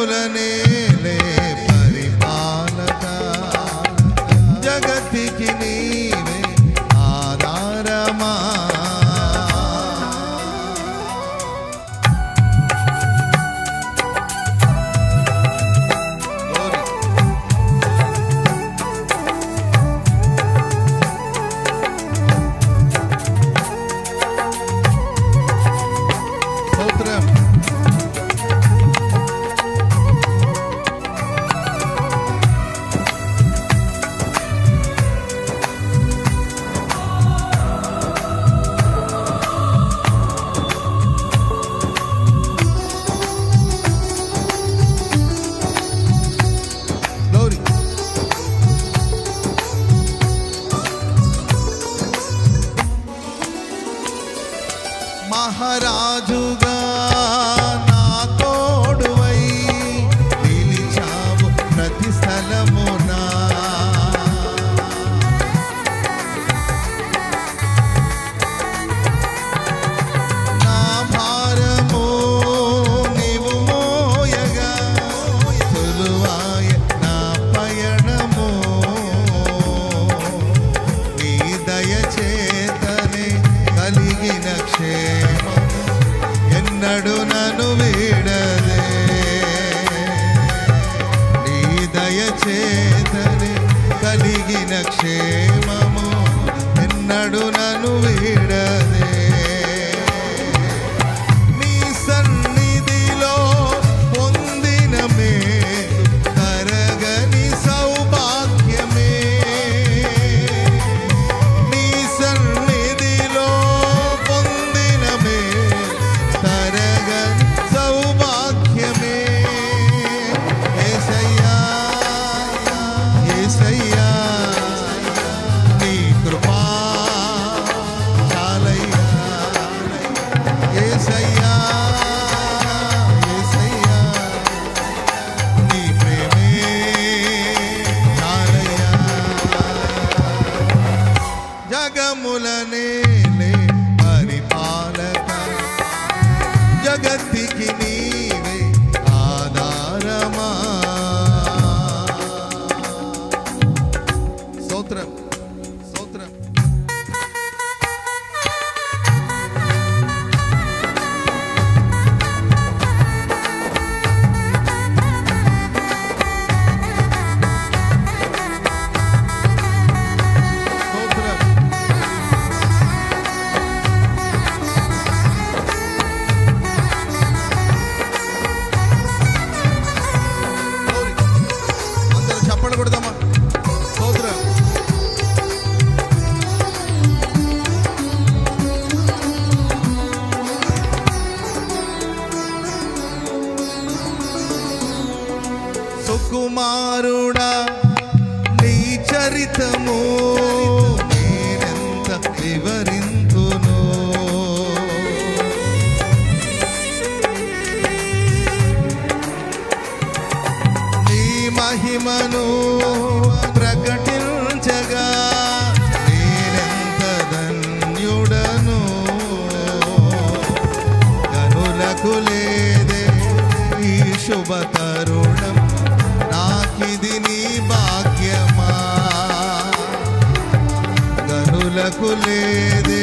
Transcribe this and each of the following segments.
لنعلم దయచేతని కలిగిన క్షేమము. ఎన్నడు నను outra నాకు లేదే ఈ శుభ తరుణం. నాకిది నీ భాగ్యమా? గనులకు లేదే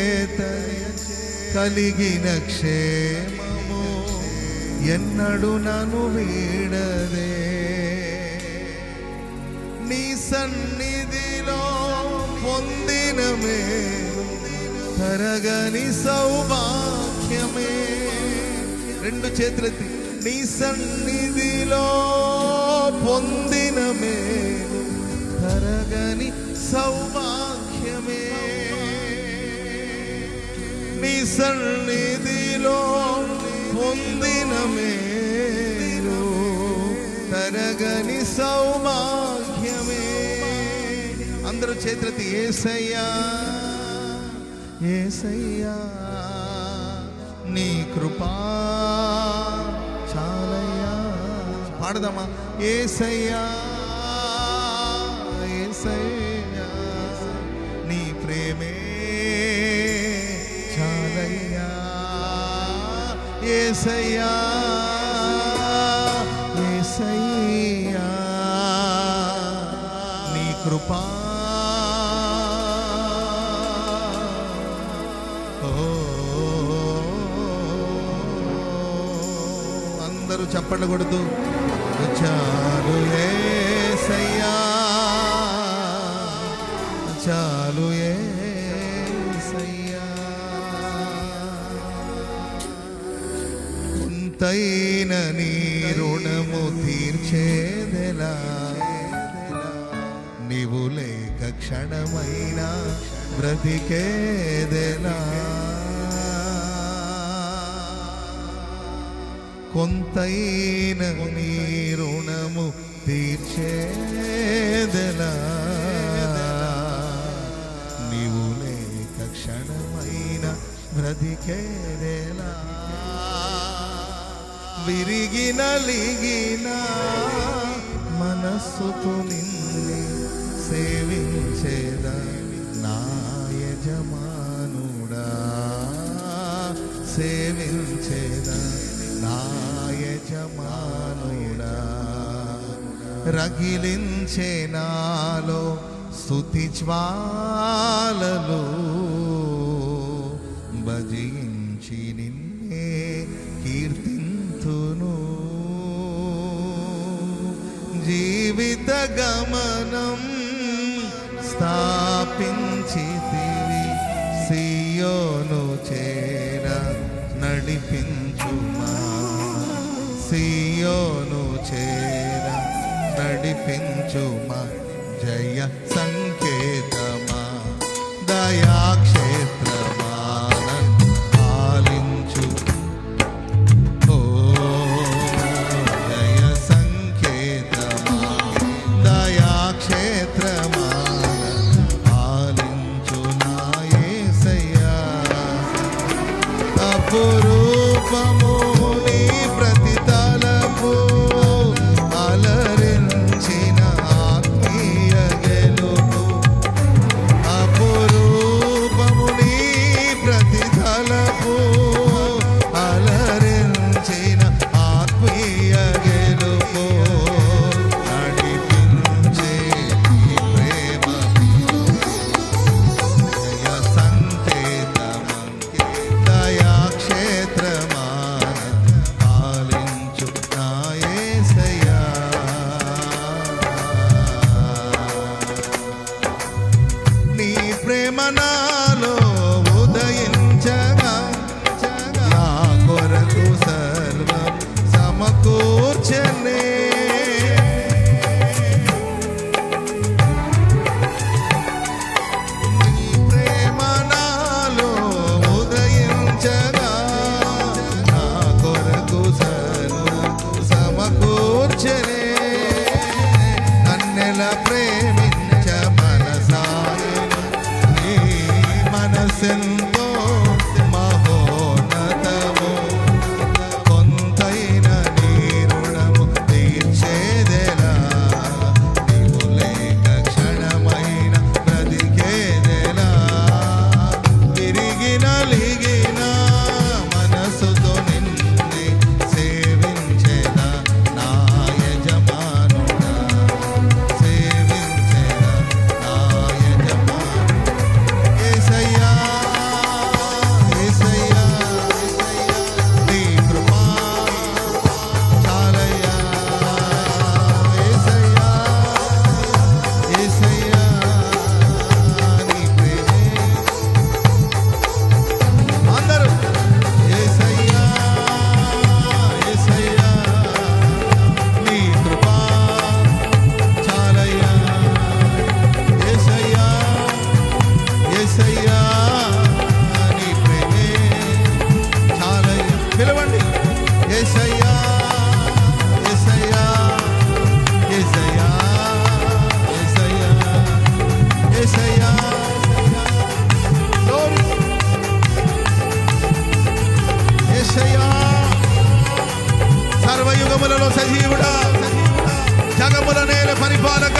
కలిగిన క్షేమము ఎన్నడు నను వీడదే. నీ సన్నిధిలో పొందిన మే తరగని సౌభాగ్యమే. రెండు చేతులెత్తి నీ సన్నిధిలో పొందిన మే తరగని సౌభాగ్యమే. నీ సన్నిధిలో పొందిన మేలు తరగని సౌభాగ్యమే. అందరూ చేతులెత్తి ఏసయ్యా ఏసయ్యా నీ కృపా చాలయ్యా. పాడదామా ఏసయ్యా ఏసయ్యా ఏసయ్యా ఏసయ్యా నీ కృపా. ఓ, అందరూ చప్పట్లు కొడుతూ చాలు ఏసయ్యా తైన నీ రుణము తీర్చేదెలా? నీవు లేక క్షణమైనా బ్రతికేదెలా? కొంతైన నీ రుణము తీర్చేదెలా? నీవు లేక క్షణమైనా బ్రతికేదెలా? విరిగిన నలిగిన మనస్సుతో నిన్ను సేవించేద నా యజమానుడా. సేవించేద నా యజమానుడా. రగిలించే నాలో స్థుతి జ్వాలలు భజించి నిన్నే కీర్తి గమనం స్థాపించితివి. సియోను చేర నడిపించుమా. సియోను చేర నడిపించుమా. జయ సం ఏసయ్యా సర్వయుగములలో సజీవుడా. జగముల నేల పరిపాలక.